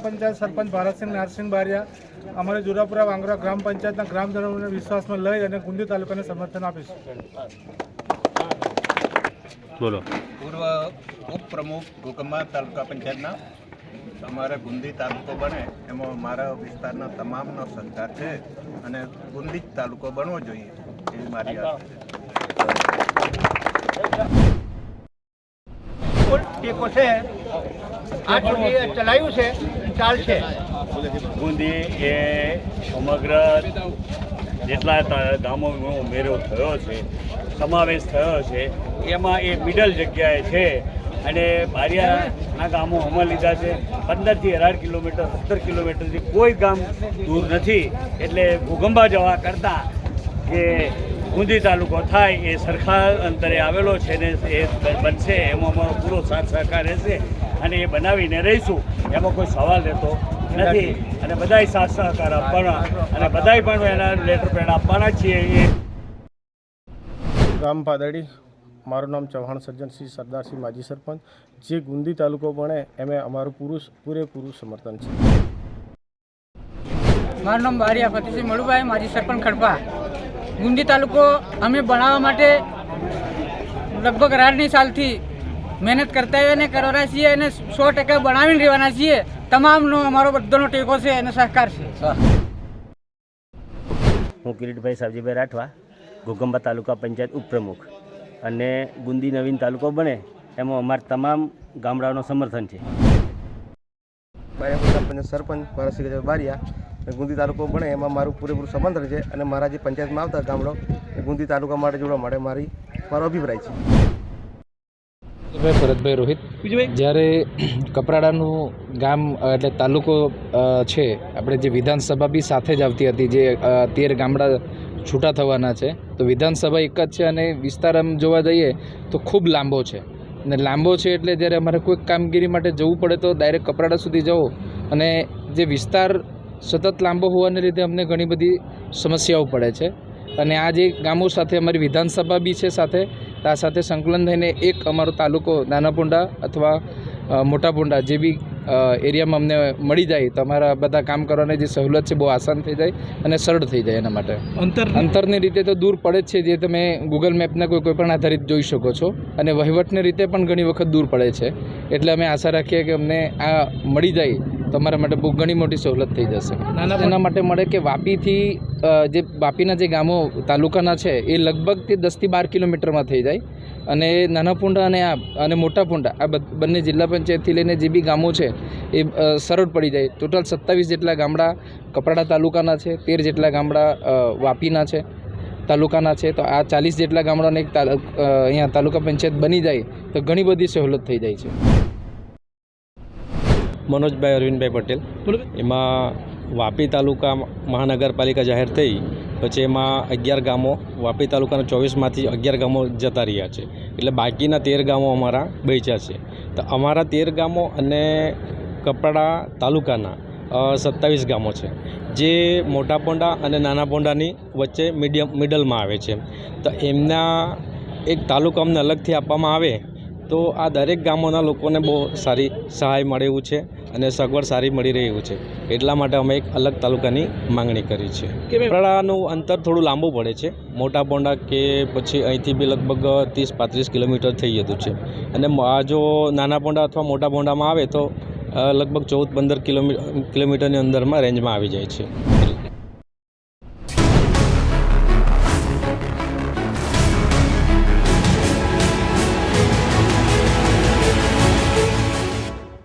પંચાયત સરપંચ ભારતસિંહ નારસિંહ બારિયા અમારે જુરાપુરા વાંગરા ગ્રામ પંચાયતના ગ્રામજનોને વિશ્વાસમાં લઈ અને ગુંદી તાલુકાને સમર્થન આપીશું. બોલો. પૂર્વ ઉપપ્રમુખ ગોકંબા તાલુકા પંચાયતના. અમારે ગુંદી તાલુકો બને એમાં મારા વિસ્તારના તમામનો સહકાર છે અને ગુંદી જ તાલુકો બનવો જોઈએ એવી મારી આશા છે. ટેકો છે. આ ચૂંટણી ચલાવ્યું છે. ચાલશે. બુંદી એ સમગ્ર જેટલા ગામોનો ઉમેરો થયો છે, સમાવેશ થયો છે, એમાં એ મિડલ જગ્યાએ છે. અને બારિયાના ગામો હમણાં લીધા છે, પંદરથી અઢાર કિલોમીટર, સત્તર કિલોમીટરથી કોઈ ગામ દૂર નથી. એટલે ભૂગંબા જવા કરતાં કે ગુંદી તાલુકો થાય એ સરખા અંતરે આવેલો છે ને એ બનશે એમાં અમારો પૂરો સાથ સહકાર રહેશે અને એ બનાવીને રહીશું. એમાં કોઈ સવાલ રહેતો નથી. અને બધાય સાથ સહકાર આપવાના. અને બધાય પણ એના લેટર પેડ આપવાના જ છીએ એ. ગામ પાદડી. મારું નામ ચૌહાણ સજ્જનસિંહ સરદારસિંહ માજી સરપંચ. જે ગુંદી તાલુકો ભણે એમે અમારું પૂરું પૂરેપૂરું સમર્થન છે. મારું નામ બારિયા ફતિસિંહ મળુભાઈ માજી સરપંચ ખડપા. ગુંદી તાલુકો અમે બનાવવા માટે લગભગ અઢારની સાલથી મહેનત કરતા અને કરવાના છીએ અને સો ટકા બનાવીને રહેવાના છીએ. તમામનો અમારો બધાનો ટેકો છે અને સહકાર છે. હું કિરીટભાઈ સાવજીભાઈ રાઠવા ઘોગંબા તાલુકા પંચાયત ઉપપ્રમુખ. અને ગુંદી નવીન તાલુકો બને એમાં અમારા તમામ ગામડાઓનો સમર્થન છે. સરપંચ મારા બારિયા ગુંદી તાલુકો બને એમાં મારું પૂરેપૂરું સમર્થન છે અને મારા જે પંચાયતમાં આવતા ગામડો એ ગુંદી તાલુકા માટે જોડવા માટે મારી મારો અભિપ્રાય છે. ભાઈ ભરતભાઈ રોહિત. જ્યારે કપરાડાનું ગામ એટલે તાલુકો છે આપણે જે વિધાનસભા બી સાથે જ આવતી હતી જે તેર ગામડા છૂટા થવાના છે તો વિધાનસભા એક જ છે અને વિસ્તાર આમ જોવા જઈએ તો ખૂબ લાંબો છે. અને લાંબો છે એટલે જ્યારે અમારે કોઈક કામગીરી માટે જવું પડે તો ડાયરેક્ટ કપરાડા સુધી જવું. અને જે વિસ્તાર સતત લાંબો હોવાને લીધે અમને ઘણી બધી સમસ્યાઓ પડે છે. અને આ જે ગામો સાથે અમારી વિધાનસભા બી છે સાથે તો આ સાથે સંકલન થઈને એક અમારો તાલુકો નાના પુંડા અથવા મોટાપુંડા જે બી એરિયામાં અમને મળી જાય તો અમારા બધા કામ કરવાની જે સહુલત છે બહુ આસાન થઈ જાય અને સરળ થઈ જાય એના માટે. અંતર અંતરની રીતે તો દૂર પડે જ છે જે તમે ગૂગલ મેપના કોઈ કોઈ પણ આધારિત જોઈ શકો છો. અને વહીવટની રીતે પણ ઘણી વખત દૂર પડે છે. એટલે અમે આશા રાખીએ કે અમને આ મળી જાય તો અમારા માટે બહુ ઘણી મોટી સહુલત થઈ જશે. એના માટે મળે કે વાપીથી જે વાપીના જે ગામો તાલુકાના છે એ લગભગ તે દસથી બાર કિલોમીટરમાં થઈ જાય. અને નાના પુંડા અને આ અને મોટા પુંડા આ બંને જિલ્લા પંચાયતથી લઈને જે બી ગામો છે એ સરળ પડી જાય. ટોટલ સત્તાવીસ જેટલા ગામડા કપરાડા તાલુકાના છે તેર જેટલા ગામડા વાપીના છે તાલુકાના છે. તો આ ચાલીસ જેટલા ગામડાને એક તાલુ- અહીંયા તાલુકા પંચાયત બની જાય તો ઘણી બધી સહુલત થઈ જાય છે. મનોજભાઈ અરવિંદભાઈ પટેલ. એમાં વાપી તાલુકા મહાનગરપાલિકા જાહેર થઈ પછી એમાં અગિયાર ગામો વાપી તાલુકાના ચોવીસમાંથી અગિયાર ગામો જતા રહ્યા છે. એટલે બાકીના તેર ગામો અમારા બચ્યા છે. તો અમારા તેર ગામો અને કપડા તાલુકાના સત્તાવીસ ગામો છે. જે મોટા પોંડા અને નાના પોંડાની વચ્ચે મીડિયમ મિડલમાં આવે છે. તો એમના એક તાલુકો અમને અલગથી આપવામાં આવે તો આ દરેક ગામોના લોકોને બહુ સારી સહાય મળે એવું છે અને સગવડ સારી મળી રહી એવું છે. એટલા માટે અમે એક અલગ તાલુકાની માંગણી કરી છે. કેપરાળાનું અંતર થોડું લાંબુ પડે છે. મોટા પોંડા કે પછી અહીંથી બી લગભગ ત્રીસ પાંત્રીસ કિલોમીટર થઈ જતું છે. અને આ જો નાના પોંડા અથવા મોટા પોંડામાં આવે તો લગભગ ચૌદ પંદર કિલોમીટર કિલોમીટરની અંદરમાં રેન્જમાં આવી જાય છે.